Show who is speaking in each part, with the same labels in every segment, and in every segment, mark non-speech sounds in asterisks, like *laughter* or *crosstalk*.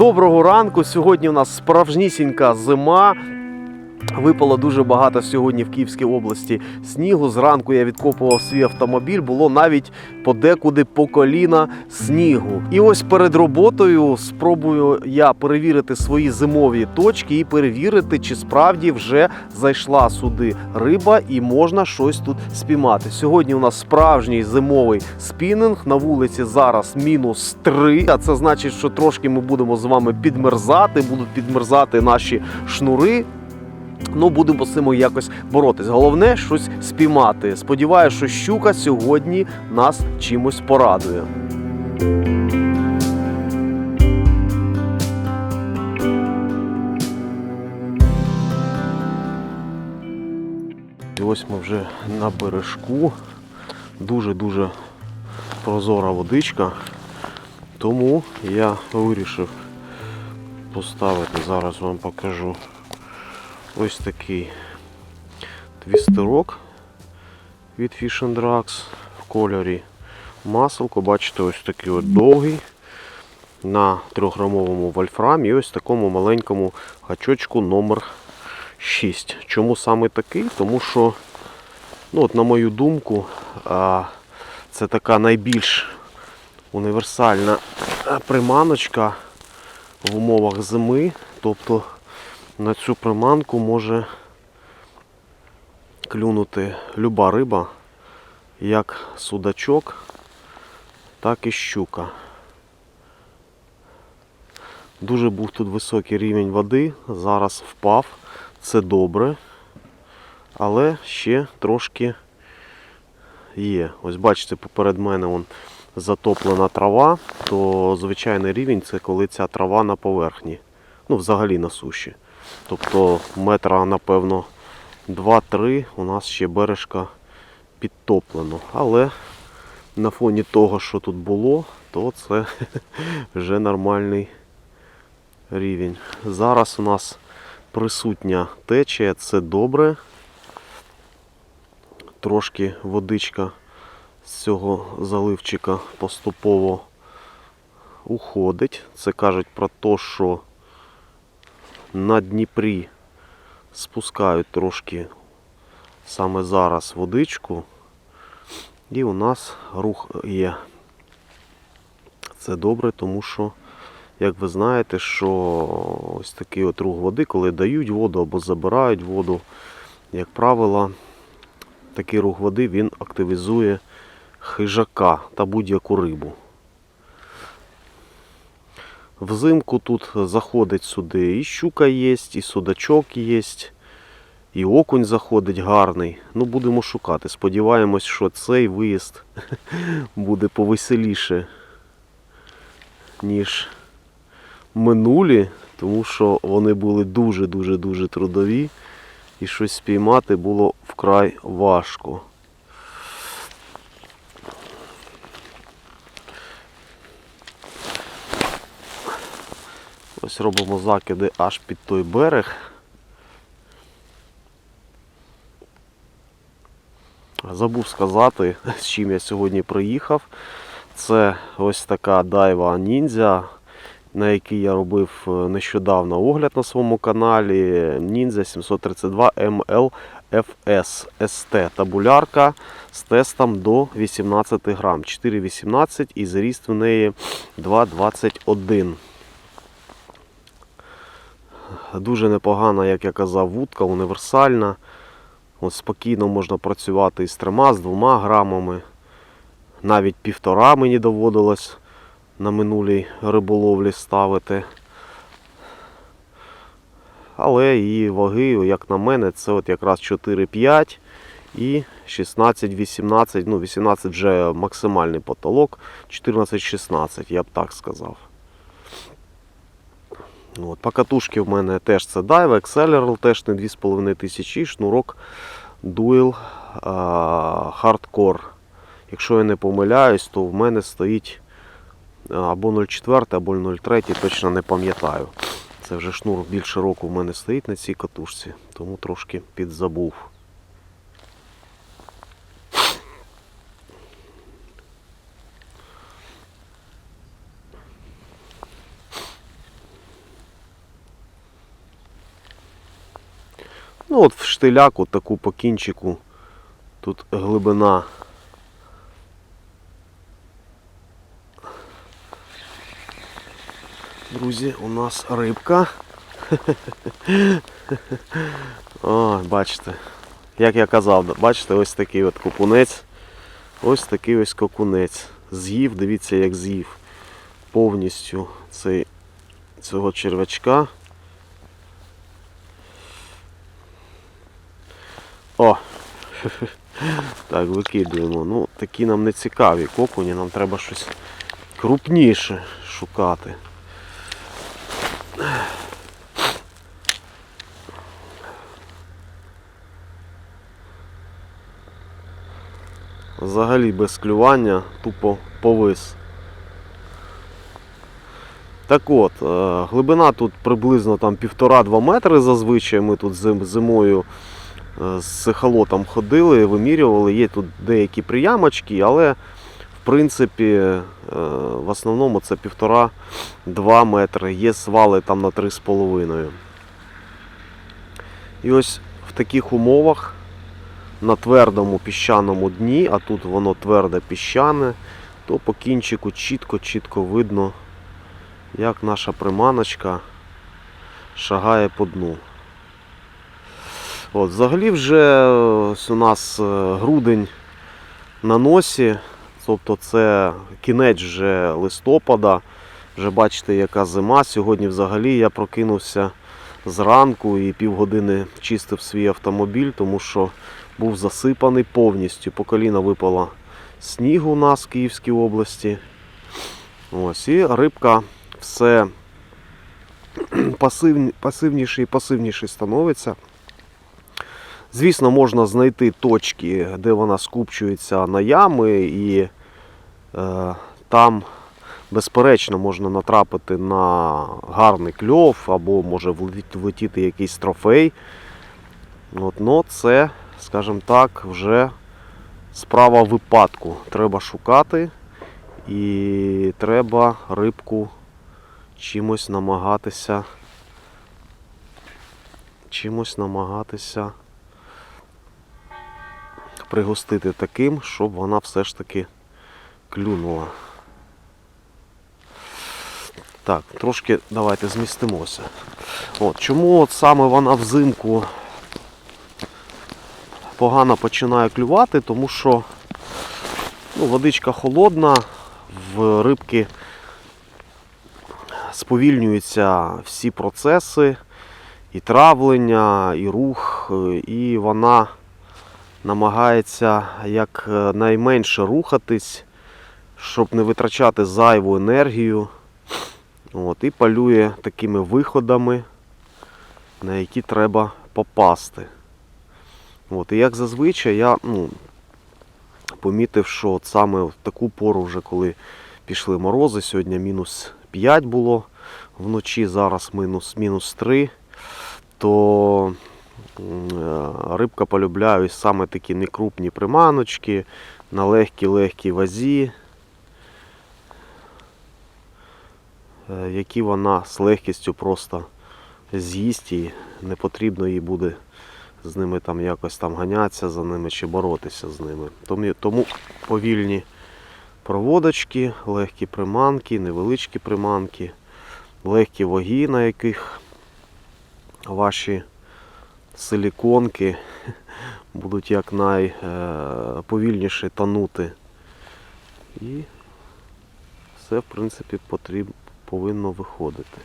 Speaker 1: Доброго ранку. Сьогодні у нас справжнісінька зима. Випало дуже багато сьогодні в Київській області снігу. Зранку я відкопував свій автомобіль, було навіть подекуди по коліна снігу. І ось перед роботою спробую я перевірити свої зимові точки і перевірити, чи справді вже зайшла сюди риба і можна щось тут спіймати. Сьогодні у нас справжній зимовий спінінг. На вулиці зараз мінус 3. А це значить, що трошки ми будемо з вами підмерзати, будуть підмерзати наші шнури. Ну, будемо з цим якось боротись. Головне щось спіймати. Сподіваюся, що щука сьогодні нас чимось порадує. І ось ми вже на бережку. Дуже-дуже прозора водичка. Тому я вирішив поставити, зараз вам покажу ось такий твістерок від Fish and Drugs в кольорі маселко. Бачите, ось такий от довгий на 3-грамовому вольфрамі і ось такому маленькому гачочку номер 6. Чому саме такий? Тому що, ну, от, на мою думку, це така найбільш універсальна приманочка в умовах зими. Тобто на цю приманку може клюнути люба риба, як судачок, так і щука. Дуже був тут високий рівень води, зараз впав, це добре, але ще трошки є. Ось бачите, поперед мене вон затоплена трава, то звичайний рівень це коли ця трава на поверхні, ну взагалі на суші. Тобто метра, напевно, 2-3 у нас ще бережка підтоплено. Але на фоні того, що тут було, то це *laughs* вже нормальний рівень. Зараз у нас присутня течія, це добре. Трошки водичка з цього заливчика поступово уходить. Це кажуть про те, що на Дніпрі спускають трошки саме зараз водичку. І у нас рух є. Це добре, тому що, як ви знаєте, що ось такий от рух води, коли дають воду або забирають воду, як правило, такий рух води він активізує хижака та будь-яку рибу. Взимку тут заходить сюди і щука є, і судачок є, і окунь заходить гарний. Ну, будемо шукати. Сподіваємось, що цей виїзд *laughs* буде повеселіше, ніж минулі, тому що вони були дуже-дуже-дуже трудові і щось спіймати було вкрай важко. Ось робимо закиди аж під той берег. Забув сказати, з чим я сьогодні приїхав. Це ось така дайва ніндзя, на якій я робив е, нещодавно огляд на своєму каналі. Ніндзя 732 MLFS ST табулярка з тестом до 18 грам. 4,18 і заріст в неї 2,21. Дуже непогана, як я казав, вудка, універсальна. От спокійно можна працювати із трьома, з двома грамами. Навіть півтора мені доводилось на минулій риболовлі ставити. Але її ваги, як на мене, це от якраз 4-5 і 16-18, ну 18 вже максимальний потолок, 14-16, я б так сказав. От, По катушки в мене теж це Dive, Accelerал теж не 2500 і шнурок Dual а, Hardcore. Якщо я не помиляюсь, то в мене стоїть або 0,4, або 0,3, точно не пам'ятаю. Це вже шнур більше року в мене стоїть на цій катушці, тому трошки підзабув. Штиляку таку по кінчику. Тут глибина. Друзі, у нас рибка. *laughs* О, бачите. Як я казав, бачите, ось такий от кокунець. Ось такий ось кокунець. З'їв, дивіться, як з'їв повністю цей, цього червячка. О! *laughs* Так, викидуємо. Ну, такі нам не цікаві кокуні, нам треба щось крупніше шукати. Взагалі без клювання тупо повис. Так от, е, глибина тут приблизно там 1,5-2 метри зазвичай. Ми тут зимою з ехолотом ходили, вимірювали. Є тут деякі приямочки, але в принципі е, в основному це 1,5-2 метри. Є свали там на 3,5. І ось в таких умовах на твердому піщаному дні, а тут воно тверде піщане, то по кінчику чітко-чітко видно, як наша приманочка шагає по дну. От, взагалі вже ось у нас е, грудень на носі, тобто це кінець вже листопада. Вже бачите, яка зима. Сьогодні взагалі я прокинувся зранку і півгодини чистив свій автомобіль, тому що був засипаний повністю. По коліна випало снігу у нас в Київській області. Ось, і рибка все *clears throat* пасивніше і пасивніше становиться. Звісно, можна знайти точки, де вона скупчується на ями, і е, там, безперечно, можна натрапити на гарний кльов, або може влетіти- якийсь трофей. От, но це, скажімо так, вже справа випадку. Треба шукати і треба рибку чимось намагатися. Чимось намагатися пригостити таким, щоб вона все ж таки клюнула. Так, трошки давайте змістимося. От, чому от саме вона взимку погано починає клювати, тому що ну, водичка холодна, в рибки сповільнюються всі процеси, і травлення, і рух, і вона намагається як е, рухатись, щоб не витрачати зайву енергію. От, і палює такими виходами, на які треба попасти. От, і як зазвичай я ну, помітив, що от саме в таку пору, вже коли пішли морози, сьогодні мінус 5 було вночі, зараз мінус, мінус 3, то рибка полюбляє ось саме такі некрупні приманочки на легкій-легкій вазі, е, які вона з легкістю просто з'їсть і не потрібно їй буде з ними там якось там ганятися за ними чи боротися з ними. Тому, повільні проводочки, легкі приманки, невеличкі приманки, легкі ваги, на яких ваші силіконки *laughs* будуть якнайповільніше тонути. І все, в принципі, потрібно, повинно виходити.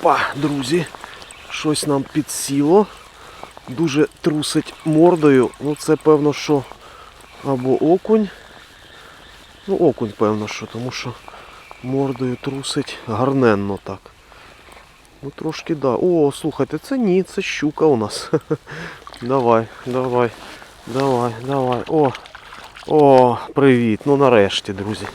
Speaker 1: Опа, друзі, щось нам підсіло. Дуже трусить мордою. Ну це певно, що або окунь. Ну, окунь, певно, що, тому що мордою трусить гарненно так. Ну трошки да. О, слухайте, це ні, це щука у нас. *laughs* Давай, давай, давай, давай. О! О, привіт. Ну нарешті, друзі.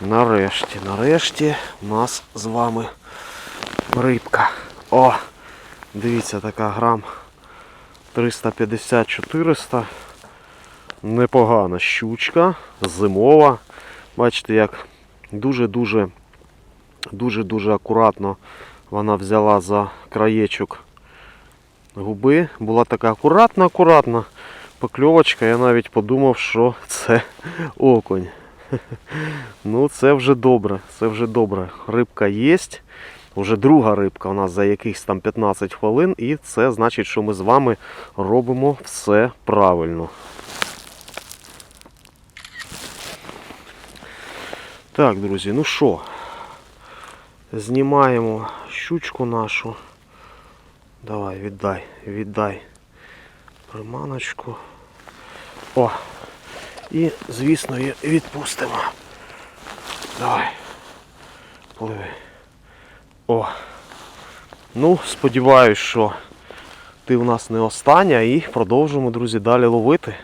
Speaker 1: Нарешті, нарешті нас з вами рибка. О! Дивіться, така грам 350-400. Непогана щучка, зимова. Бачите, як дуже-дуже дуже-дуже акуратно вона взяла за краєчок губи. Була така акуратна-акуратна покльовочка. Я навіть подумав, що це окунь. *laughs* Ну, це вже добре, це вже добре. Рибка є. Уже друга рибка у нас за якихось там 15 хвилин, і це значить, що ми з вами робимо все правильно. Так, друзі, ну що, знімаємо щучку нашу. Давай, віддай, віддай приманочку. О! І, звісно, її відпустимо. Давай. Пливи. О. Ну, сподіваюсь, що ти в нас не остання і продовжимо, друзі, далі ловити.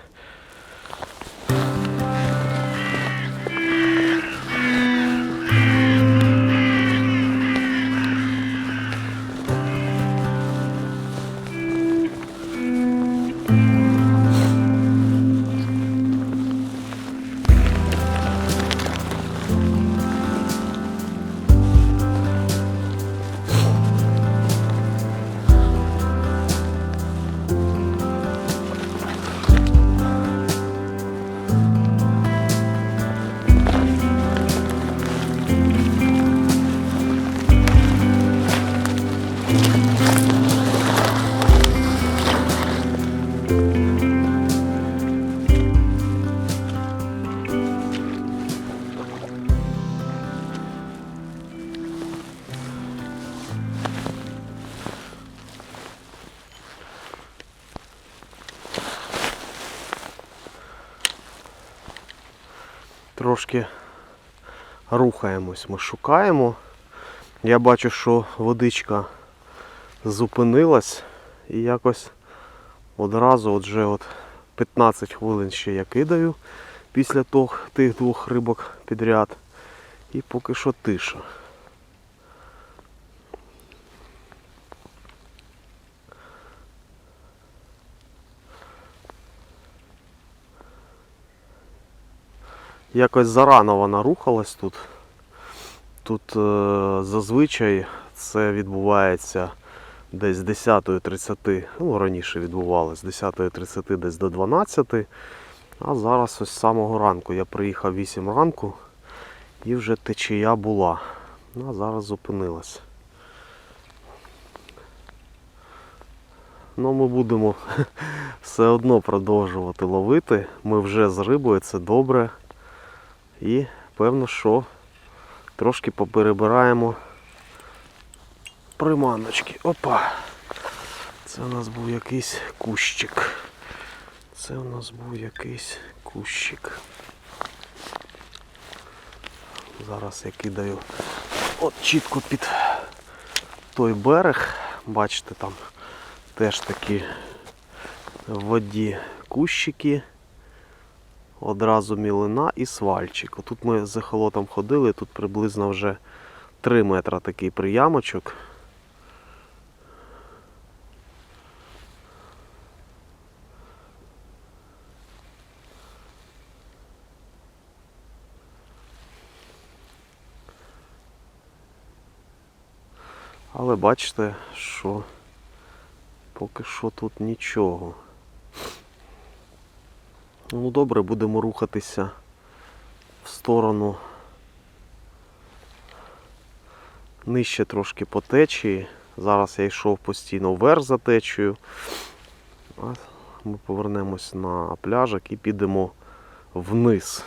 Speaker 1: Трошки рухаємось, ми шукаємо. Я бачу, що водичка зупинилась і якось одразу отже от 15 хвилин ще я кидаю після тих двох рибок підряд. І поки що тиша. Якось зарано вона рухалась тут. Тут е, зазвичай це відбувається десь з 10.30, ну раніше відбувалось з 10.30 десь до 12. А зараз ось з самого ранку. Я приїхав 8 ранку і вже течія була. А зараз зупинилась. Ну, ми будемо *laughs* все одно продовжувати ловити. Ми вже з рибою, це добре. І певно, що трошки поперебираємо приманочки. Опа! Це у нас був якийсь кущик. Це у нас був якийсь кущик. Зараз я кидаю от чітко під той берег. Бачите, там теж такі в воді кущики. Одразу мілина і свальчик. Тут ми з ехолотом ходили, тут приблизно вже 3 метра такий приямочок. Але бачите, що поки що тут нічого. Ну добре, будемо рухатися в сторону нижче трошки по течії. Зараз я йшов постійно вверх за течією. Ми повернемось на пляжик і підемо вниз.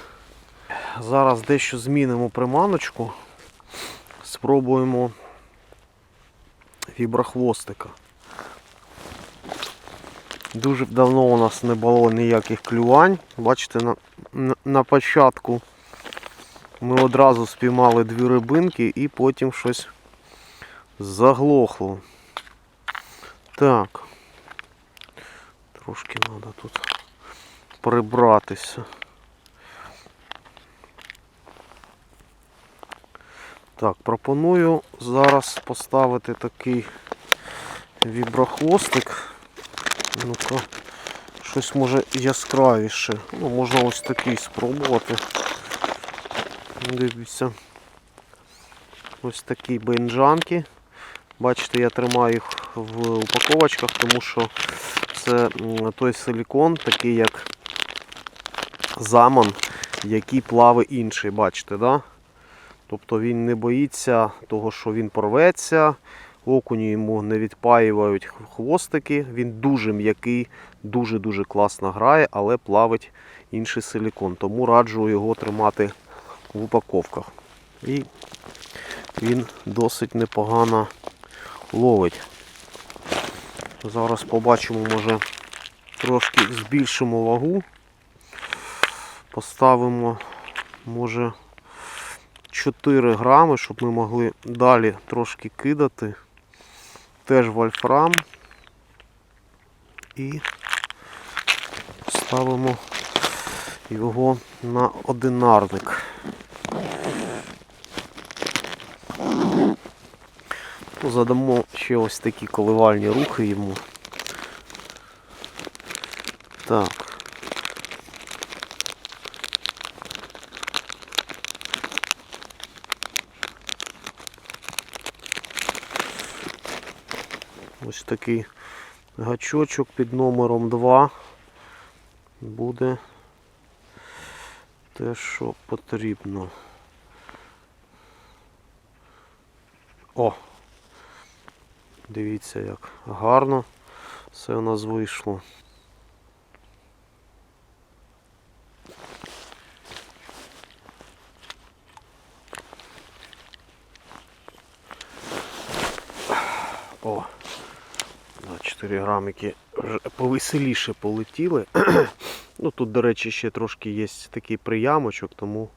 Speaker 1: Зараз дещо змінимо приманочку. Спробуємо віброхвостика. Дуже давно у нас не було ніяких клювань. Бачите, на, на, на початку ми одразу спіймали дві рибинки і потім щось заглохло. Так. Трошки треба тут прибратися. Так, пропоную зараз поставити такий віброхвостик. Ну-ка, щось може яскравіше. Ну, можна ось такий спробувати. Дивіться. Ось такі бенджанки. Бачите, я тримаю їх в упаковочках, тому що це той силікон, такий як заман, який плаве інший, бачите, да? Тобто він не боїться того, що він порветься, окуні йому не відпаюють хвостики, він дуже м'який, дуже-дуже класно грає, але плавить інший силікон. Тому раджу його тримати в упаковках. І він досить непогано ловить. Зараз побачимо, може трошки збільшимо вагу. Поставимо, може, 4 грами, щоб ми могли далі трошки кидати. Теж вольфрам. І ставимо його на одинарник. Ну, Задамо ще ось такі коливальні рухи йому. Так. Ось такий гачочок під номером 2 буде те, що потрібно. О! Дивіться, як гарно все у нас вийшло. 4 грамики вже повеселіше полетіли. *clears throat* ну тут, до речі, ще трошки є такий приямочок, тому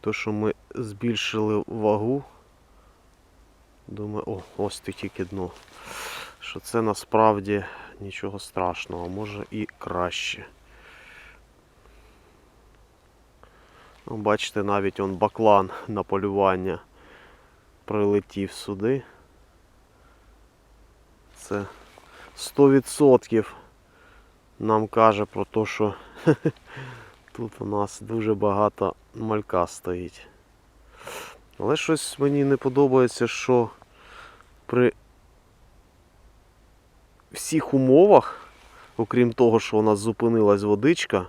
Speaker 1: то, що ми збільшили вагу, Думаю, о, ось тільки дно. Що це насправді нічого страшного, може і краще. Ну, бачите, навіть он баклан на полювання прилетів сюди. Це 100% нам каже про те, що *laughs* тут у нас дуже багато малька стоїть. Але щось мені не подобається, що при всіх умовах, окрім того, що у нас зупинилась водичка,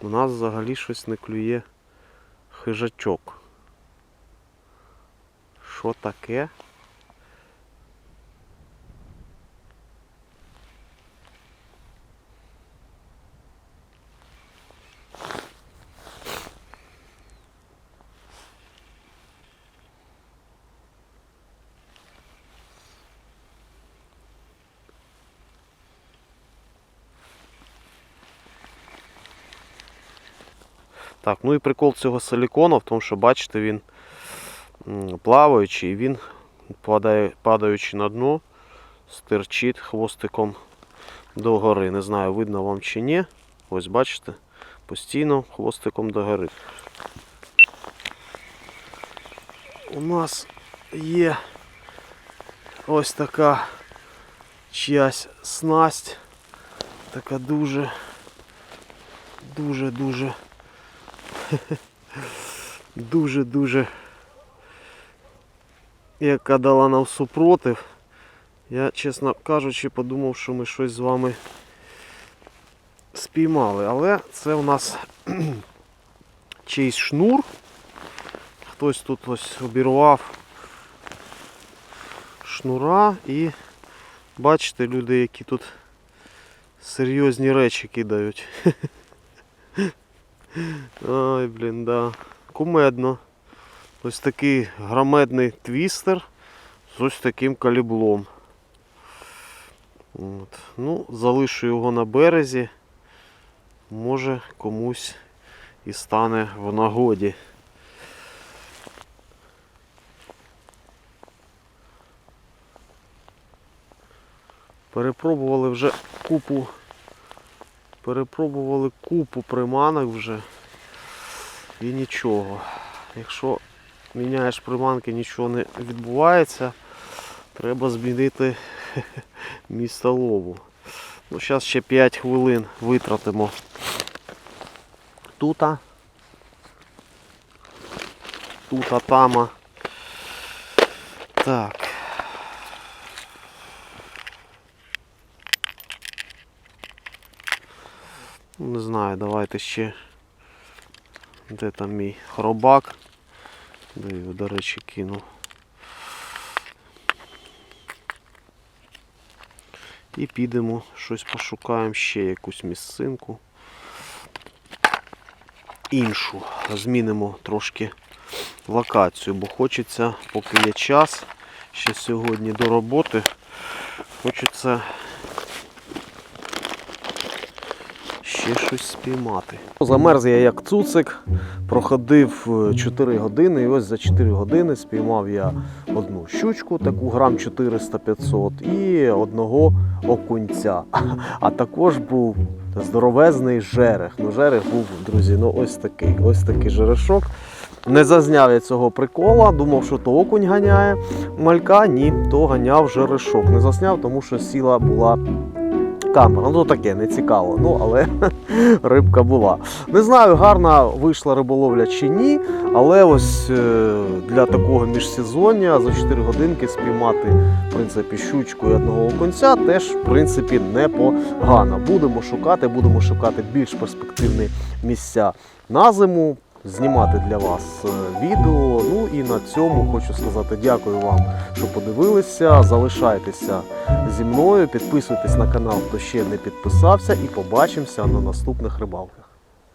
Speaker 1: у нас взагалі щось не клює хижачок. Що таке? Так, ну і прикол цього силікону в тому, що бачите, він плаваючий, він падає, падаючи на дно, стирчить хвостиком догори. Не знаю, видно вам чи ні. Ось бачите, постійно хвостиком догори. У нас є ось така чиясь снасть. Така дуже, дуже, дуже *laughs* дуже-дуже яка дала нам супротив. Я, чесно кажучи, подумав, що ми щось з вами спіймали. Але це у нас *clears throat* чийсь шнур. Хтось тут ось обірвав шнура і бачите, люди, які тут серйозні речі кидають. *laughs* Ой, блін, да. Кумедно. Ось такий громадний твістер з ось таким каліблом. От. Ну, залишу його на березі. Може комусь і стане в нагоді. Перепробували вже купу, перепробували купу приманок вже і нічого. Якщо міняєш приманки, нічого не відбувається, треба змінити *laughs* місце лову. Ну, зараз ще 5 хвилин витратимо тута. Тута тама. Так. Знаю, давайте ще. Де там мій хробак? Де його, до речі, кинув. І підемо, щось пошукаємо ще якусь місцинку. Іншу. Змінимо трошки локацію, бо хочеться, поки є час, ще сьогодні до роботи, хочеться ще щось спіймати. Замерз я як цуцик, проходив е, 4 години, і ось за 4 години спіймав я одну щучку, таку грам 400-500, і одного окунця. *laughs* А також був здоровезний жерех. Ну, жерех був, друзі, ну ось такий, ось такий жерешок. Не зазняв я цього прикола, думав, що то окунь ганяє. Малька ні, то ганяв жерешок. Не засняв, тому що сіла була камера. Ну таке не цікаво. Ну але *laughs* рибка була. Не знаю, гарна вийшла риболовля чи ні, але ось е, для такого міжсезоння за 4 годинки спіймати в принципі щучку і одного окунця теж в принципі непогано. Будемо шукати, будемо шукати більш перспективні місця на зиму. Знімати для вас е, відео. Ну і на цьому хочу сказати дякую вам, що подивилися. Залишайтеся зі мною, підписуйтесь на канал, хто ще не підписався, і побачимося на наступних рибалках.